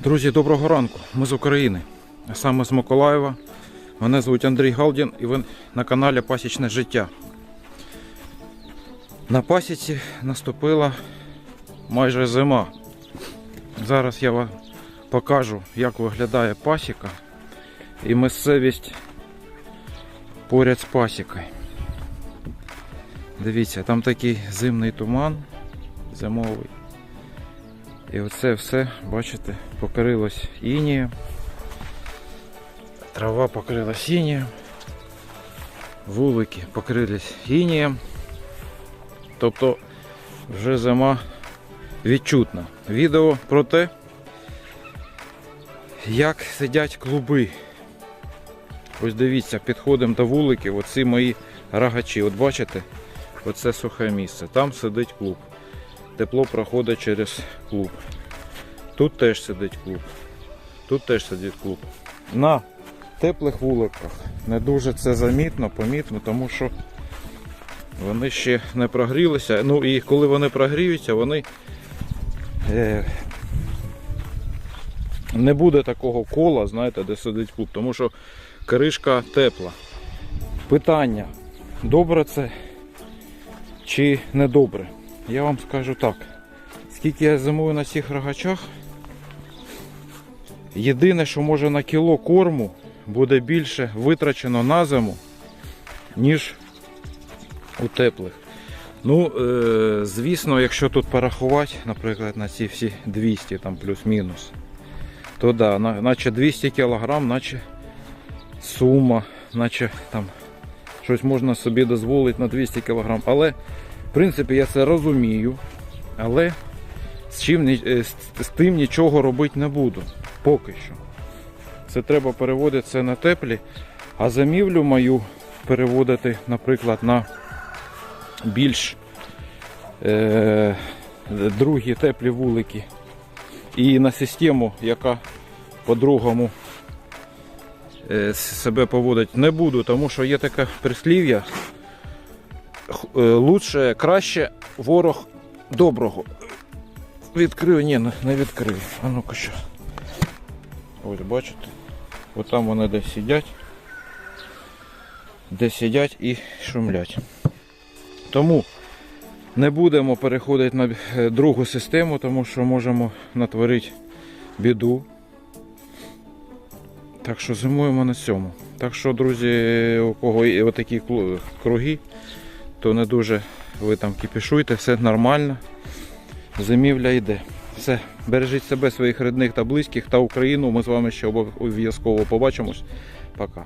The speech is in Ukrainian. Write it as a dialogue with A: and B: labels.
A: Друзі, доброго ранку. Ми з України, а саме з Миколаєва. Мене звуть Андрій Галдін і ви на каналі Пасічне життя. На пасіці наступила майже зима. Зараз я вам покажу, як виглядає пасіка і місцевість поряд з пасікою. Дивіться, там такий зимний туман зимовий. І оце все, бачите, покрилось інієм. Трава покрилась інієм. Вулики покрились інієм. Тобто вже зима відчутна. Відео про те, як сидять клуби. Ось дивіться, підходимо до вуликів, оці мої рогачі. От бачите, оце сухе місце. Там сидить клуб. Тепло проходить через клуб. Тут теж сидить клуб. Тут теж сидить клуб. На теплих вуликах не дуже це замітно, помітно, тому що вони ще не прогрілися. Ну і коли вони прогріються, вони е, не буде такого кола, знаєте, де сидить клуб, тому що кришка тепла. Питання, добре це чи не добре? Я вам скажу так. Скільки я зимую на цих рогачах, єдине, що може на кіло корму буде більше витрачено на зиму, ніж у теплих. Ну, е, звісно, якщо тут порахувати, наприклад, на ці всі 200 там плюс-мінус, то да, наче 200 кг, наче сума, наче там щось можна собі дозволити на 200 кг. Але в принципі, я це розумію, але з, чим, е, з, тим нічого робити не буду. Поки що. Це треба переводити це на теплі, а замівлю мою переводити, наприклад, на більш е, другі теплі вулики. І на систему, яка по-другому е, себе поводить, не буду, тому що є таке прислів'я лучше, краще ворог доброго. Відкрив, ні, не- відкрив. А ну-ка що. Ось бачите. От там вони десь сидять. Де сидять і шумлять. Тому не будемо переходити на е, другу систему, тому що можемо натворити біду. Так що зимуємо на цьому. Так що, друзі, у кого є отакі круги, то не дуже ви там кипішуйте, все нормально. Зимівля йде. Все, бережіть себе, своїх рідних та близьких та Україну. Ми з вами ще обов'язково побачимось. Пока.